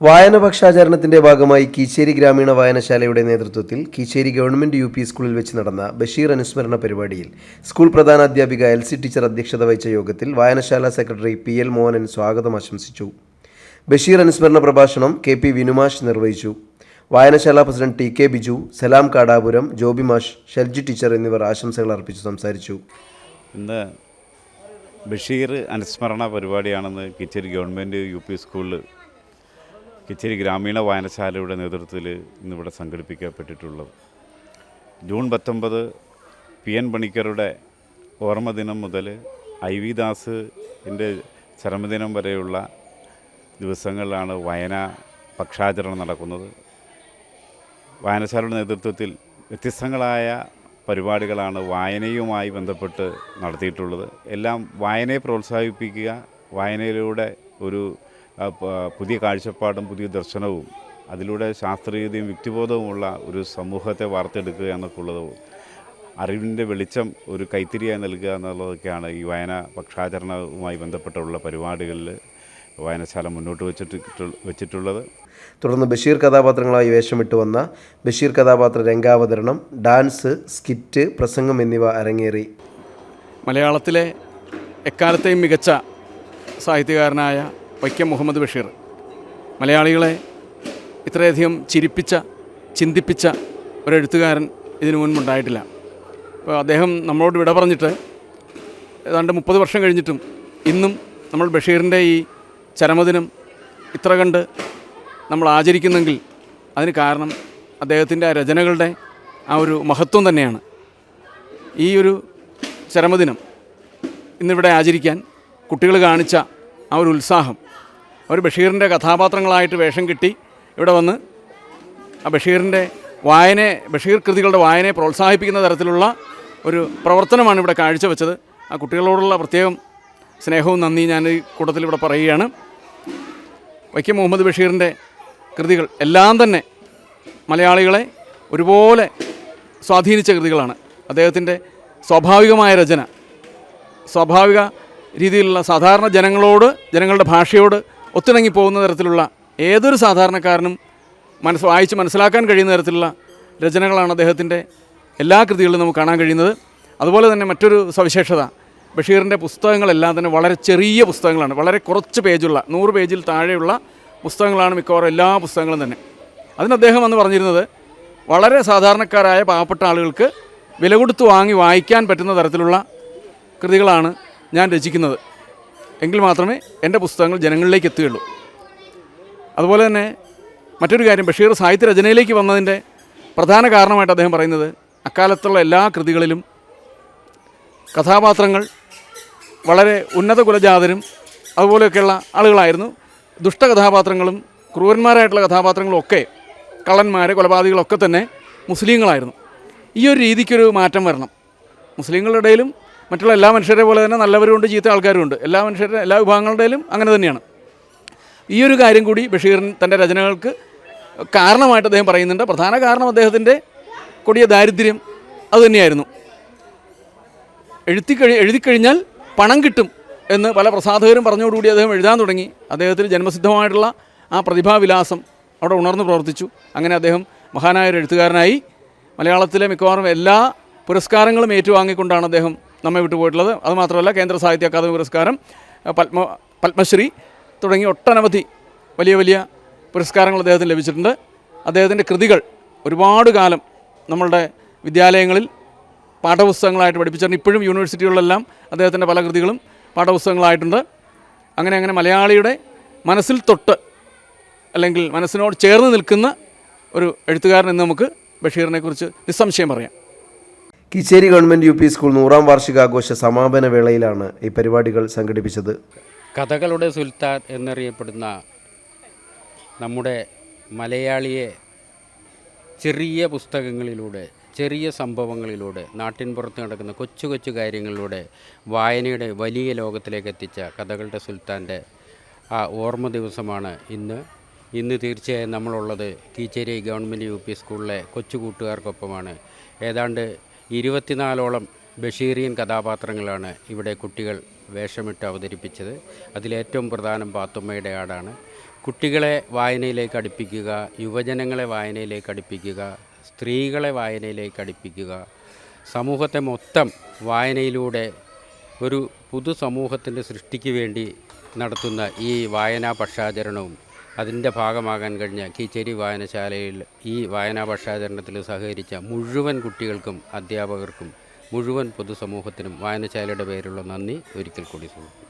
വായന പക്ഷാചരണത്തിന്റെ ഭാഗമായി കീച്ചേരി ഗ്രാമീണ വായനശാലയുടെ നേതൃത്വത്തിൽ കീച്ചേരി ഗവൺമെന്റ് യു പി സ്കൂളിൽ വെച്ച് നടന്ന ബഷീർ അനുസ്മരണ പരിപാടിയിൽ സ്കൂൾ പ്രധാനാധ്യാപിക എൽ സി ടീച്ചർ അധ്യക്ഷത വഹിച്ച യോഗത്തിൽ വായനശാല സെക്രട്ടറി പി എൽ മോഹനൻ സ്വാഗതം ആശംസിച്ചു. ബഷീർ അനുസ്മരണ പ്രഭാഷണം കെ പി വിനുമാഷ് നിർവഹിച്ചു. വായനശാല president T K Biju Salam Kadapuram Joby മാഷ് ഷെൽജി ടീച്ചർ എന്നിവർ ആശംസകൾ അർപ്പിച്ചു സംസാരിച്ചു. ഇന്ന് ബഷീർ അനുസ്മരണ പരിപാടിയാണെന്ന് കിച്ചേരി ഗവൺമെന്റ് യു പി സ്കൂളിൽ കിച്ചേരി ഗ്രാമീണ വായനശാലയുടെ നേതൃത്വത്തിൽ ഇന്നിവിടെ സംഘടിപ്പിക്കപ്പെട്ടിട്ടുള്ളത്. ജൂൺ പത്തൊമ്പത് പി എൻ പണിക്കരുടെ ഓർമ്മദിനം മുതൽ ഐ വി ദാസിന്റെ ചരമദിനം വരെയുള്ള ദിവസങ്ങളിലാണ് വായന പക്ഷാചരണം നടക്കുന്നത്. വായനശാലയുടെ നേതൃത്വത്തിൽ വ്യത്യസ്തങ്ങളായ പരിപാടികളാണ് വായനയുമായി ബന്ധപ്പെട്ട് നടത്തിയിട്ടുള്ളത്. എല്ലാം വായനയെ പ്രോത്സാഹിപ്പിക്കുക വായനയിലൂടെ ഒരു പുതിയ കാഴ്ചപ്പാടും പുതിയ ദർശനവും അതിലൂടെ ശാസ്ത്രീയതയും വ്യക്തിബോധവുമുള്ള ഒരു സമൂഹത്തെ വാർത്തെടുക്കുക എന്നൊക്കെ ഉള്ളത് അറിവിന്റെ വെളിച്ചം ഒരു കൈത്തിരിയായി നൽകുക എന്നുള്ളതൊക്കെയാണ് ഈ വായന പക്ഷാചരണവുമായി ബന്ധപ്പെട്ടുള്ള പരിപാടികളിൽ വായനശാല മുന്നോട്ട് വെച്ചിട്ട് വെച്ചിട്ടുള്ളത്. തുടർന്ന് ബഷീർ കഥാപാത്രങ്ങളായി വേഷമിട്ട് വന്ന ബഷീർ കഥാപാത്ര രംഗാവതരണം ഡാൻസ് സ്കിറ്റ് പ്രസംഗം എന്നിവ അരങ്ങേറി. മലയാളത്തിലെ എക്കാലത്തെയും മികച്ച സാഹിത്യകാരനായ വൈക്കം മുഹമ്മദ് ബഷീർ. മലയാളികളെ ഇത്രയധികം ചിരിപ്പിച്ച ചിന്തിപ്പിച്ച ഒരെഴുത്തുകാരൻ ഇതിനു മുൻപുണ്ടായിട്ടില്ല. അപ്പോൾ അദ്ദേഹം നമ്മളോട് വിട പറഞ്ഞിട്ട് ഏതാണ്ട് മുപ്പത് വർഷം കഴിഞ്ഞിട്ടും ഇന്നും നമ്മൾ ബഷീറിന്റെ ഈ ചരമദിനം ഇത്ര കണ്ട് നമ്മൾ ആചരിക്കുന്നെങ്കിൽ അതിന് കാരണം അദ്ദേഹത്തിന്റെ ആ രചനകളുടെ ആ ഒരു മഹത്വം തന്നെയാണ്. ഈ ഒരു ചരമദിനം ഇന്നിവിടെ ആചരിക്കാൻ കുട്ടികൾ കാണിച്ച ആ ഒരു ഉത്സാഹം അവർ ബഷീറിന്റെ കഥാപാത്രങ്ങളായിട്ട് വേഷം കിട്ടി ഇവിടെ വന്ന്. ആ ബഷീറിന്റെ വായനയെ ബഷീർ കൃതികളുടെ വായനയെ പ്രോത്സാഹിപ്പിക്കുന്ന തരത്തിലുള്ള ഒരു പ്രവർത്തനമാണ് ഇവിടെ കാഴ്ചവെച്ചത്. ആ കുട്ടികളോടുള്ള പ്രത്യേകം സ്നേഹവും നന്ദി ഞാൻ ഈ കൂട്ടത്തിൽ ഇവിടെ പറയുകയാണ്. വൈക്കം മുഹമ്മദ് ബഷീറിന്റെ കൃതികൾ എല്ലാം തന്നെ മലയാളികളെ ഒരുപോലെ സ്വാധീനിച്ച കൃതികളാണ്. അദ്ദേഹത്തിന്റെ സ്വാഭാവികമായ രചന സ്വാഭാവിക രീതിയിലുള്ള സാധാരണ ജനങ്ങളോട് ജനങ്ങളുടെ ഭാഷയോട് ഒത്തിണങ്ങി പോകുന്ന തരത്തിലുള്ള ഏതൊരു സാധാരണക്കാരനും മനസ്സ് വായിച്ച് മനസ്സിലാക്കാൻ കഴിയുന്ന തരത്തിലുള്ള രചനകളാണ് അദ്ദേഹത്തിന്റെ എല്ലാ കൃതികളിലും നമുക്ക് കാണാൻ കഴിയുന്നത്. അതുപോലെ തന്നെ മറ്റൊരു സവിശേഷത ബഷീറിന്റെ പുസ്തകങ്ങളെല്ലാം തന്നെ വളരെ ചെറിയ പുസ്തകങ്ങളാണ്. വളരെ കുറച്ച് പേജുള്ള നൂറ് പേജിൽ താഴെയുള്ള പുസ്തകങ്ങളാണ് മിക്കവാറും എല്ലാ പുസ്തകങ്ങളും തന്നെ. അതിന് അദ്ദേഹം എന്ന് പറഞ്ഞിരുന്നത് വളരെ സാധാരണക്കാരായ പാവപ്പെട്ട ആളുകൾക്ക് വില കൊടുത്ത് വാങ്ങി വായിക്കാൻ പറ്റുന്ന തരത്തിലുള്ള കൃതികളാണ് ഞാൻ രചിക്കുന്നത്. എങ്കിൽ മാത്രമേ എന്റെ പുസ്തകങ്ങൾ ജനങ്ങളിലേക്ക് എത്തുകയുള്ളൂ. അതുപോലെ തന്നെ മറ്റൊരു കാര്യം ബഷീർ സാഹിത്യ രചനയിലേക്ക് വന്നതിന്റെ പ്രധാന കാരണമായിട്ട് അദ്ദേഹം പറയുന്നത് അക്കാലത്തുള്ള എല്ലാ കൃതികളിലും കഥാപാത്രങ്ങൾ വളരെ ഉന്നത കുലജാതരും അതുപോലെയൊക്കെയുള്ള ആളുകളായിരുന്നു. ദുഷ്ടകഥാപാത്രങ്ങളും ക്രൂരന്മാരായിട്ടുള്ള കഥാപാത്രങ്ങളും ഒക്കെ കള്ളന്മാർ കൊലപാതകളൊക്കെ തന്നെ മുസ്ലിങ്ങളായിരുന്നു. ഈ ഒരു രീതിക്കൊരു മാറ്റം വരണം. മുസ്ലിങ്ങളുടെ ഇടയിലും മറ്റുള്ള എല്ലാ മനുഷ്യരെ പോലെ തന്നെ നല്ലവരുമുണ്ട് ചീത്ത ആൾക്കാരുമുണ്ട് എല്ലാ മനുഷ്യരുടെ എല്ലാ വിഭാഗങ്ങളുടെയും അങ്ങനെ തന്നെയാണ്. ഈ ഒരു കാര്യം കൂടി ബഷീറിൻ തന്റെ രചനകൾക്ക് കാരണമായിട്ട് അദ്ദേഹം പറയുന്നുണ്ട്. പ്രധാന കാരണം അദ്ദേഹത്തിന്റെ കൊടിയ ദാരിദ്ര്യം അതുതന്നെയായിരുന്നു എഴുത്തി കഴി എഴുതിക്കഴിഞ്ഞാൽ പണം കിട്ടും എന്ന് പല പ്രസാധകരും പറഞ്ഞോടുകൂടി അദ്ദേഹം എഴുതാൻ തുടങ്ങി. അദ്ദേഹത്തിന് ജന്മസിദ്ധമായിട്ടുള്ള ആ പ്രതിഭാവിലാസം അവിടെ ഉണർന്നു പ്രവർത്തിച്ചു. അങ്ങനെ അദ്ദേഹം മഹാനായ ഒരു എഴുത്തുകാരനായി മലയാളത്തിലെ മിക്കവാറും എല്ലാ പുരസ്കാരങ്ങളും ഏറ്റുവാങ്ങിക്കൊണ്ടാണ് അദ്ദേഹം നമ്മെ വിട്ടുപോയിട്ടുള്ളത്. അതുമാത്രമല്ല കേന്ദ്ര സാഹിത്യ അക്കാദമി പുരസ്കാരം പത്മ പത്മശ്രീ തുടങ്ങി ഒട്ടനവധി വലിയ വലിയ പുരസ്കാരങ്ങൾ അദ്ദേഹത്തിന് ലഭിച്ചിട്ടുണ്ട്. അദ്ദേഹത്തിന്റെ കൃതികൾ ഒരുപാട് കാലം നമ്മളുടെ വിദ്യാലയങ്ങളിൽ പാഠപുസ്തകങ്ങളായിട്ട് പഠിപ്പിച്ചിട്ടുണ്ട്. ഇപ്പോഴും യൂണിവേഴ്സിറ്റികളിലെല്ലാം അദ്ദേഹത്തിന്റെ പല കൃതികളും പാഠപുസ്തകങ്ങളായിട്ടുണ്ട്. അങ്ങനെ അങ്ങനെ മലയാളിയുടെ മനസ്സിൽ തൊട്ട് അല്ലെങ്കിൽ മനസ്സിനോട് ചേർന്ന് നിൽക്കുന്ന ഒരു എഴുത്തുകാരൻ എന്ന് നമുക്ക് ബഷീറിനെക്കുറിച്ച് നിസ്സംശയം പറയാം. Keecheri government U P school നൂറാം വാർഷികാഘോഷ സമാപന വേളയിലാണ് ഈ പരിപാടികൾ സംഘടിപ്പിച്ചത്. കഥകളുടെ സുൽത്താൻ എന്നറിയപ്പെടുന്ന നമ്മുടെ മലയാളിയെ ചെറിയ പുസ്തകങ്ങളിലൂടെ ചെറിയ സംഭവങ്ങളിലൂടെ നാട്ടിൻ പുറത്ത് നടക്കുന്ന കൊച്ചു കൊച്ചു കാര്യങ്ങളിലൂടെ വായനയുടെ വലിയ ലോകത്തിലേക്ക് എത്തിച്ച കഥകളുടെ സുൽത്താന്റെ ആ ഓർമ്മ ദിവസമാണ് ഇന്ന്. ഇന്ന് തീർച്ചയായും നമ്മളുള്ളത് കീച്ചേരി ഗവൺമെന്റ് യു പി സ്കൂളിലെ കൊച്ചു കൂട്ടുകാർക്കൊപ്പമാണ്. ഏതാണ്ട് ഇരുപത്തിനാലോളം ബഷീറിയൻ കഥാപാത്രങ്ങളാണ് ഇവിടെ കുട്ടികൾ വേഷമിട്ട് അവതരിപ്പിച്ചത്. അതിലേറ്റവും പ്രധാനം പാത്തുമ്മയുടെ ആടാണ്. കുട്ടികളെ വായനയിലേക്ക് അടുപ്പിക്കുക യുവജനങ്ങളെ വായനയിലേക്ക് അടുപ്പിക്കുക സ്ത്രീകളെ വായനയിലേക്ക് അടുപ്പിക്കുക. സമൂഹത്തെ മൊത്തം വായനയിലൂടെ ഒരു പുതു സമൂഹത്തിന്റെ സൃഷ്ടിക്ക് വേണ്ടി നടത്തുന്ന ഈ വായനാ പക്ഷാചരണവും അതിന്റെ ഭാഗമാകാൻ കഴിഞ്ഞ കീച്ചേരി വായനശാലയിൽ ഈ വായനാ പക്ഷാചരണത്തിൽ സഹകരിച്ച മുഴുവൻ കുട്ടികൾക്കും അധ്യാപകർക്കും മുഴുവൻ പൊതുസമൂഹത്തിനും വായനശാലയുടെ പേരിലുള്ള നന്ദി. ഒരിക്കൽ കൂടി സമർപ്പിക്കുന്നു